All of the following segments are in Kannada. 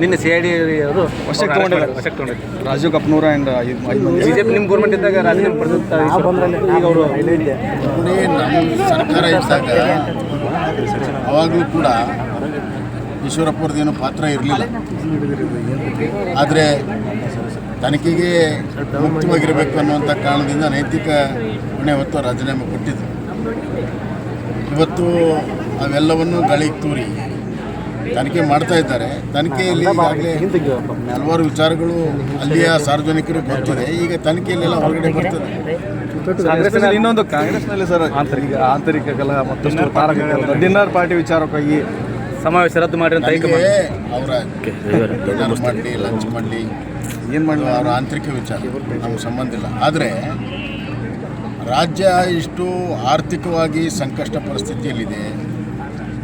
ನಿನ್ನೆ ಸಿ ಐ ಡಿ ಅವರು ವಶಕ್ಕೆ ತಗೊಂಡಿದ್ದಾರೆ. ವಶಕ್ಕೆ ತಗೊಂಡಿದ್ದಾರೆ. ರಾಜು ಕಪ್ನೂರ ಆ್ಯಂಡ್ ಬಿಜೆಪಿ ನಿಮ್ಮ ಗೌರ್ಮೆಂಟ್ ಇದ್ದಾಗ ರಾಜೀನಾಮೆ ಪಡೆದಂತ ಈಗ ಅವರು ನಮ್ಮ ಸರ್ಕಾರ ಇದ್ದಾಗ ಅವಾಗಲೂ ಕೂಡ ಈಶ್ವರಪ್ಪರದ್ದೇನು ಪಾತ್ರ ಇರಲಿಲ್ಲ. ಆದರೆ ತನಿಖೆಗೆ ಮುಕ್ತವಾಗಿರಬೇಕು ಅನ್ನುವಂಥ ಕಾರಣದಿಂದ ನೈತಿಕ ಹೊಣೆ ಹೊತ್ತು ರಾಜೀನಾಮೆ ಕೊಟ್ಟಿದ್ದರು ಇವತ್ತು ಅವೆಲ್ಲವನ್ನು ಗಾಳಿಗೆ ತೂರಿ ತನಿಖೆ ಮಾಡ್ತಾ ಇದ್ದಾರೆ. ತನಿಖೆಯಲ್ಲಿ ಈಗಾಗಲೇ ಹಲವಾರು ವಿಚಾರಗಳು ಅಲ್ಲಿಯ ಸಾರ್ವಜನಿಕರು ಗೊತ್ತಿದೆ ಈಗ ತನಿಖೆಯಲ್ಲೆಲ್ಲ ಹೊರಗಡೆ ಬರ್ತದೆ. ಕಾಂಗ್ರೆಸ್ನಲ್ಲಿ ಇನ್ನೊಂದು ಕಾಂಗ್ರೆಸ್ನಲ್ಲಿ ಸರ್ ಆಂತರಿಕ ಆಂತರಿಕ ಕಲಹ ಮತ್ತಷ್ಟು ತಾರಕ ಡಿನ್ನರ್ ಪಾರ್ಟಿ ವಿಚಾರಕ್ಕಾಗಿ ಸಮಾವೇಶ ರದ್ದು ಮಾಡಿ ಅಂತ ಅವರ ಡಿನ್ನರ್ ಮಾಡಲಿ ಲಂಚ್ ಮಾಡಲಿ ಏನು ಮಾಡಲಿ? ಅವರ ಆಂತರಿಕ ವಿಚಾರ. ನಮ್ಗೆ ಸಂಬಂಧ ಇಲ್ಲ. ಆದರೆ ರಾಜ್ಯ ಇಷ್ಟು ಆರ್ಥಿಕವಾಗಿ ಸಂಕಷ್ಟ ಪರಿಸ್ಥಿತಿಯಲ್ಲಿದೆ.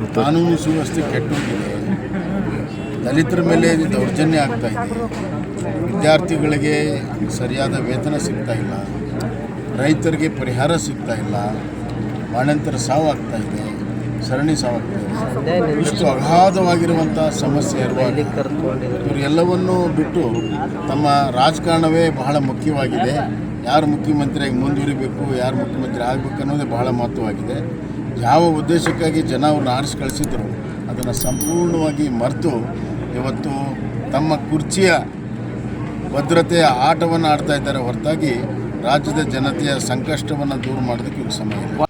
ಕಾನೂನು ಸುವ್ಯವಸ್ಥೆ ಕೆಟ್ಟೋಗಿದೆ. ದಲಿತರ ಮೇಲೆ ದೌರ್ಜನ್ಯ ಆಗ್ತಾ ಇದೆ. ವಿದ್ಯಾರ್ಥಿಗಳಿಗೆ ಸರಿಯಾದ ವೇತನ ಸಿಗ್ತಾ ಇಲ್ಲ. ರೈತರಿಗೆ ಪರಿಹಾರ ಸಿಗ್ತಾ ಇಲ್ಲ. ಬಾಣಂತರ ಸಾವಾಗ್ತಾ ಇದೆ. ಸರಣಿ ಸಾವಾಗ್ತಾ ಇದೆ. ಇಷ್ಟು ಅಗಾಧವಾಗಿರುವಂಥ ಸಮಸ್ಯೆ ಇರುವಾಗ ಇವರು ಎಲ್ಲವನ್ನೂ ಬಿಟ್ಟು ತಮ್ಮ ರಾಜಕಾರಣವೇ ಬಹಳ ಮುಖ್ಯವಾಗಿದೆ. ಯಾರು ಮುಖ್ಯಮಂತ್ರಿಯಾಗಿ ಮುಂದುವರಿಬೇಕು, ಯಾರು ಮುಖ್ಯಮಂತ್ರಿ ಆಗಬೇಕು ಅನ್ನೋದೇ ಬಹಳ ಮಹತ್ವವಾಗಿದೆ. ಯಾವ ಉದ್ದೇಶಕ್ಕಾಗಿ ಜನ ಅವ್ರನ್ನ ಆರಿಸಿ ಕಳಿಸಿದ್ರು, ಅದನ್ನು ಸಂಪೂರ್ಣವಾಗಿ ಮರೆತು ಇವತ್ತು ತಮ್ಮ ಕುರ್ಚಿಯ ಭದ್ರತೆಯ ಆಟವನ್ನು ಆಡ್ತಾ ಇದ್ದಾರೆ ಹೊರತಾಗಿ ರಾಜ್ಯದ ಜನತೆಯ ಸಂಕಷ್ಟವನ್ನು ದೂರ ಮಾಡೋದಕ್ಕೆ ಇವ್ರಿಗೆ ಸಮಯ